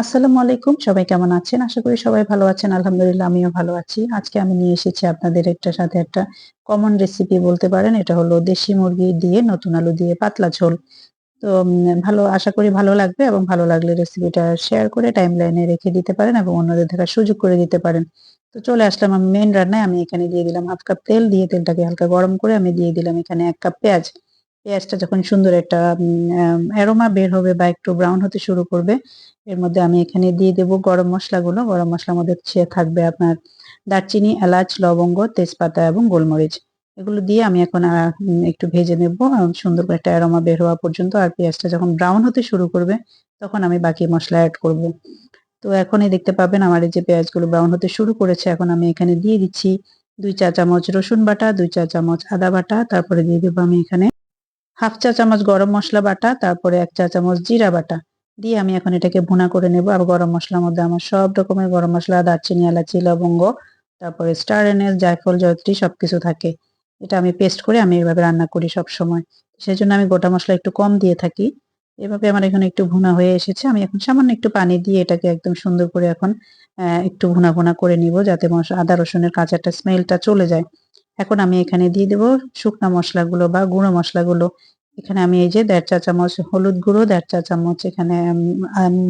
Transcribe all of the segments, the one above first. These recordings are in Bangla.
আসসালামু আলাইকুম। সবাই কেমন আছেন? আশা করি সবাই ভালো আছেন। আলহামদুলিল্লাহ, আমিও ভালো আছি। আজকে আমি নিয়ে এসেছি আপনাদের একটা সাথে একটা কমন রেসিপি বলতে পারেন। এটা হলো দেশি মুরগি দিয়ে নতুন আলু দিয়ে পাতলা ঝোল। তো ভালো, আশা করি ভালো লাগবে এবং ভালো লাগলে রেসিপিটা শেয়ার করে টাইম লাইনে রেখে দিতে পারেন এবং অন্যদের দেখার সুযোগ করে দিতে পারেন। তো, চলে আসলাম আমি মেইন রান্নায়। আমি এখানে দিয়ে দিলাম হাফ কাপ তেল। দিয়ে তেলটাকে হালকা গরম করে আমি দিয়ে দিলাম এখানে এক কাপ পেঁয়াজ। পেঁয়াজটা যখন সুন্দর একটা অ্যারোমা বের হবে বা একটু ব্রাউন হতে শুরু করবে, এর মধ্যে আমি এখানে দিয়ে দেব গরম মশলাগুলো। গরম মশলার মধ্যে থাকবে আপনার দারচিনি, এলাচ, লবঙ্গ, তেজপাতা এবং গোলমরিচ। এগুলো দিয়ে আমি এখন একটু ভেজে নেব সুন্দর করে একটা অ্যারোমা বের হওয়া পর্যন্ত। আর পেঁয়াজটা যখন ব্রাউন হতে শুরু করবে, তখন আমি বাকি মশলা অ্যাড করব। তো এখনই দেখতে পাবেন আমার এই যে পেঁয়াজগুলো ব্রাউন হতে শুরু করেছে, এখন আমি এখানে দিয়ে দিচ্ছি দুই চা চামচ রসুন বাটা, দুই চা চামচ আদা বাটা, তারপরে দিয়ে দেবো আমি এখানে হাফ চা চামচ গরম মশলা বাটা, তারপরে এক চা চামচ জিরা বাটা। দিয়ে আমি এখন এটাকে ভুনা করে নেব। আর গরম মশলার মধ্যে আমার সব রকমের গরম মশলা, দারচিনি, এলাচি, লবঙ্গ, তারপরে স্টার এনেস জায়ফল, জয়ত্রী, সবকিছু থাকে। এটা আমি পেস্ট করে আমি এভাবে রান্না করি সব সময় সেই জন্য আমি গোটা মশলা একটু কম দিয়ে থাকি। এভাবে আমার এখানে একটু ভুনা হয়ে এসেছে। আমি এখন সামান্য একটু পানি দিয়ে এটাকে একদম সুন্দর করে এখন একটু ভুনা ভুনা করে নিব যাতে মশলা আদা রসুনের কাঁচাটা স্মেলটা চলে যায়। এখন আমি এখানে দিয়ে দেবো শুকনা মশলাগুলো বা গুঁড়ো মশলাগুলো। এখানে আমি এই যে দেড় চা চামচ হলুদ গুঁড়ো, দেড় চা চামচ এখানে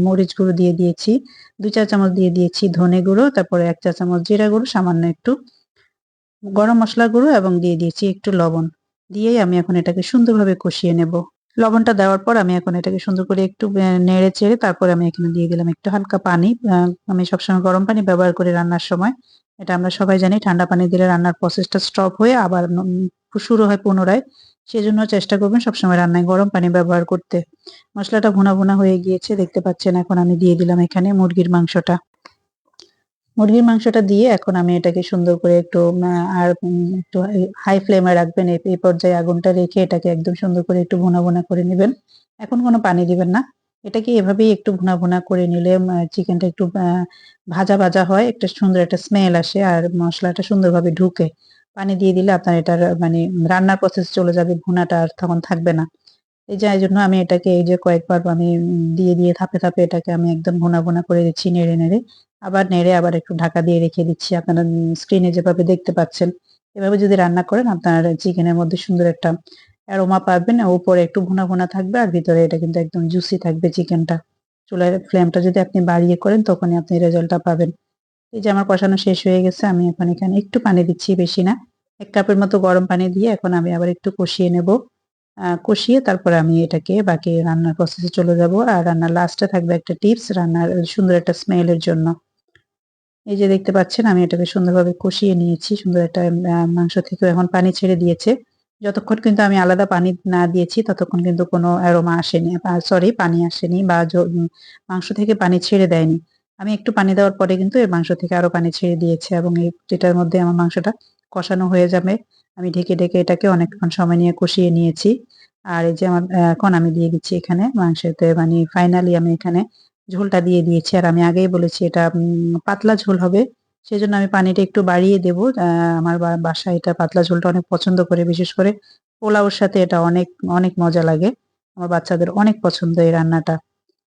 মরিচ গুঁড়ো দিয়ে দিয়েছি। দুই চা চামচ দিয়ে দিয়েছি ধনে গুঁড়ো, তারপরে এক চা চামচ জিরা গুঁড়ো, সামান্য একটু গরম মশলা গুঁড়ো এবং দিয়ে দিয়েছি একটু লবণ। দিয়েই আমি এখন এটাকে সুন্দরভাবে কষিয়ে নেব। লবণটা দেওয়ার পর আমি এখন এটাকে সুন্দর করে একটু নেড়ে চেড়ে তারপরে আমি এখানে দিয়ে দিলাম একটু হালকা পানি। আমি সবসময় গরম পানি ব্যবহার করি রান্নার সময়। এটা আমরা সবাই জানি ঠান্ডা পানি দিলে রান্নার প্রসেসটা স্টপ হয়ে আবার শুরু হয় পুনরায়। সেজন্য চেষ্টা করবেন সবসময় রান্নায় গরম পানি ব্যবহার করতে। মশলাটা ভুনা ভুনা হয়ে গিয়েছে, দেখতে পাচ্ছেন এখন আমি দিয়ে দিলাম এখানে মুরগির মাংসটা। মুরগির মাংসটা দিয়ে এখন আমি এটাকে সুন্দর করে একটু আর একটু হাই ফ্লেমে রাখবেন। এই পর্যায়ে আগুনটা রেখে এটাকে একদম সুন্দর করে একটু ভুনা ভুনা করে নেবেন। এখন কোনো পানি দিবেন না। এটাকে এভাবেই একটু ভুনা ভুনা করে নিলে চিকেনটা একটু ভাজা ভাজা হয়, একটা সুন্দর একটা স্মেল আসে আর মশলাটা সুন্দরভাবে ঢুকে। পানি দিয়ে দিলে আপনার এটার মানে রান্নার প্রসেস চলে যাবে, ভুনাটা আর তখন থাকবে না। এই যে জন্য আমি এটাকে এই যে কয়েকবার আমি দিয়ে দিয়ে থাপে থাপে এটাকে আমি একদম ভুনা ভুনা করে দিচ্ছি, নেড়ে নেড়ে। আবার নেড়ে আবার একটু ঢাকা দিয়ে রেখে দিচ্ছি। আপনারা স্ক্রিনে যেভাবে দেখতে পাচ্ছেন, এভাবে যদি রান্না করেন আপনার চিকেনের মধ্যে সুন্দর একটা অ্যারোমা পাবেন উপরে একটু ভুনা ভুনা থাকবে, আর ভিতরে এটা কিন্তু একদম জুসি থাকবে চিকেনটা। চুলার ফ্লেমটা যদি আপনি বাড়িয়ে করেন, তখনই আপনি রেজাল্টটা পাবেন। এই যে আমার কষানো শেষ হয়ে গেছে, আমি এখন এখানে একটু পানি দিচ্ছি, বেশি না। এক কাপের মতো গরম পানি দিয়ে এখন আমি আবার একটু কষিয়ে নেব। কষিয়ে তারপরে আমি এটাকে বাকি রান্নার প্রসেসে চলে যাব, আর রান্নার লাস্টে থাকবে একটা টিপস রান্নার সুন্দর একটা স্মেলের জন্য। এই যে দেখতে পাচ্ছেন, আমি এটাকে সুন্দরভাবে কষিয়ে নিয়েছি, সুন্দর একটা মাংস থেকে এখন পানি ছেড়ে দিয়েছে। যতক্ষণ কিন্তু আমি আলাদা পানি না দিয়েছি, ততক্ষণ কিন্তু কোনো অ্যারোমা আসেনি। সরি পানি আসেনি বা মাংস থেকে পানি ছেড়ে দেয়নি। আমি একটু পানি দেওয়ার পরে কিন্তু এর মাংস থেকে আরও পানি ছেড়ে দিয়েছে এবং এই, যেটার মধ্যে আমার মাংসটা কষানো হয়ে যাবে, আমি ঢেকে ঢেকে এটাকে অনেকক্ষণ সময় নিয়ে কষিয়ে নিয়েছি। আর এই যে আমার এখন আমি দিয়ে দিচ্ছি এখানে মাংসতে মানে ফাইনালি আমি এখানে ঝোলটা দিয়ে দিয়েছি। আর আমি আগেই বলেছি এটা পাতলা ঝোল হবে সেজন্য আমি পানিটা একটু বাড়িয়ে দেব। আমার বাসায় এটা পাতলা ঝোলটা অনেক পছন্দ করে, বিশেষ করে পোলাওর সাথে এটা অনেক অনেক মজা লাগে। আমার বাচ্চাদের অনেক পছন্দ এই রান্নাটা।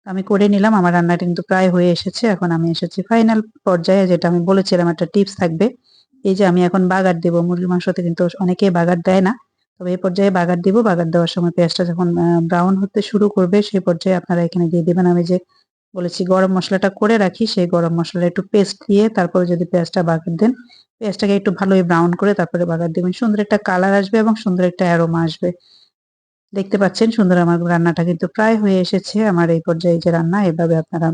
আমি করে নিলাম, আমার রান্নাটা কিন্তু প্রায় হয়ে এসেছে। এখন আমি এসেছি ফাইনাল পর্যায়ে, যেটা আমি বলেছিলাম একটা টিপস থাকবে। এই যে আমি এখন বাগার দেবো, মুরগির মাংসতে কিন্তু অনেকেই বাগার দেয় না। তবে এই পর্যায়ে বাগার দিব, বাগার দেওয়ার সময় পেঁয়াজটা যখন ব্রাউন হতে শুরু করবে সেই পর্যায়ে আপনারা এখানে দিয়ে দেবেন। আমি যে বলেছি গরম মশলাটা করে রাখি, সেই গরম মশলা একটু পেস্ট দিয়ে তারপরে যদি পেঁয়াজটা বাগার দেন, পেঁয়াজটাকে একটু ভালোই ব্রাউন করে তারপরে বাগার দেবেন। সুন্দর একটা কালার আসবে এবং সুন্দর একটা অ্যারোমা আসবে। দেখতে পাচ্ছেন সুন্দর আমার রান্নাটা কিন্তু প্রায় হয়ে এসেছে। আমার এই পর্যায়ে যে রান্না, এভাবে আপনারা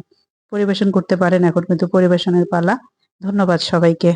পরিবেশন করতে পারেন। এখন কিন্তু পরিবেশনের পালা। ধন্যবাদ সবাইকে।